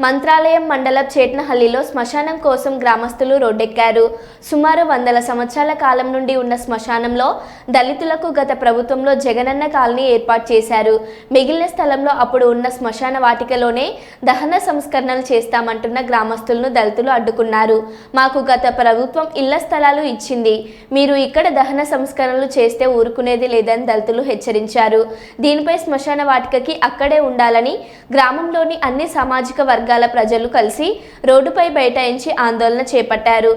మంత్రాలయం మండలం చేట్నహల్లిలో శ్మశానం కోసం గ్రామస్తులు రోడ్డెక్కారు. సుమారు వందల సంవత్సరాల కాలం నుండి ఉన్న శ్మశానంలో దళితులకు గత ప్రభుత్వంలో జగనన్న కాలనీ ఏర్పాటు చేశారు. మిగిలిన స్థలంలో అప్పుడు ఉన్న శ్మశాన వాటికలోనే దహన సంస్కరణలు చేస్తామంటున్న గ్రామస్తులను దళితులు అడ్డుకున్నారు. మాకు గత ప్రభుత్వం ఇళ్ళ స్థలాలు ఇచ్చింది. మీరు ఇక్కడ దహన సంస్కరణలు చేస్తే ఊరుకునేది లేదని దళితులు హెచ్చరించారు. దీనిపై శ్మశాన వాటికకి అక్కడే ఉండాలని గ్రామంలోని అన్ని సామాజిక వర్గాల ప్రజలు కలిసి రోడ్డుపై బైఠాయించి ఆందోళన చేపట్టారు.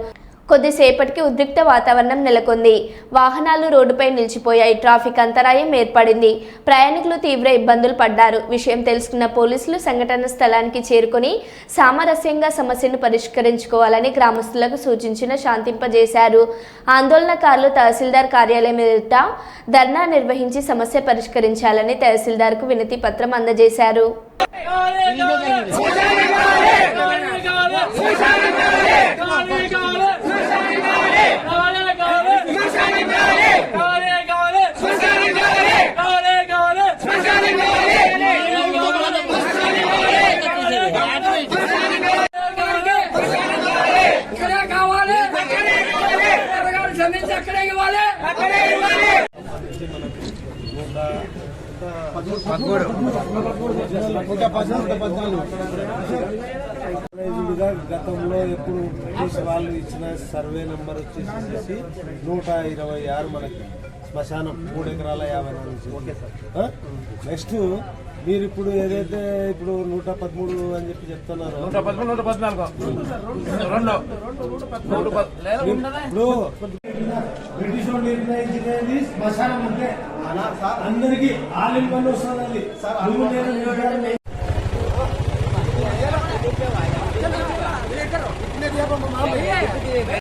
కొద్దిసేపటికి ఉద్రిక్త వాతావరణం నెలకొంది. వాహనాలు రోడ్డుపై నిలిచిపోయాయి. ట్రాఫిక్ అంతరాయం ఏర్పడింది. ప్రయాణికులు తీవ్ర ఇబ్బందులు పడ్డారు. విషయం తెలుసుకున్న పోలీసులు సంఘటన స్థలానికి చేరుకొని సామరస్యంగా సమస్యను పరిష్కరించుకోవాలని గ్రామస్తులకు సూచించిన శాంతింపజేశారు. ఆందోళనకారులు తహసీల్దార్ కార్యాలయం ఎదుట ధర్నా నిర్వహించి సమస్య పరిష్కరించాలని తహసీల్దార్కు వినతి పత్రం అందజేశారు. ఇక్కడే కావాలి అక్కడే ఇవ్వాలి గతంలో ఎప్పుడు బ్రిటిష్ వాళ్ళు ఇచ్చిన సర్వే నెంబర్ వచ్చేసి నూట ఇరవై ఆరు మనకి. శ్మశానం మూడు ఎకరాల యాభై నాలుగు నెక్స్ట్ మీరు ఇప్పుడు ఏదైతే ఇప్పుడు నూట పదమూడు అని చెప్పి చెప్తున్నారో నూట పదమూడు నూట పద్నాలుగు. రెండు? ఇప్పుడు బ్రిటిష్ వాళ్ళు నిర్ణయించినది శ్మశానం ఉంటే అందరికి ఆలిం పని వస్తుంది నేను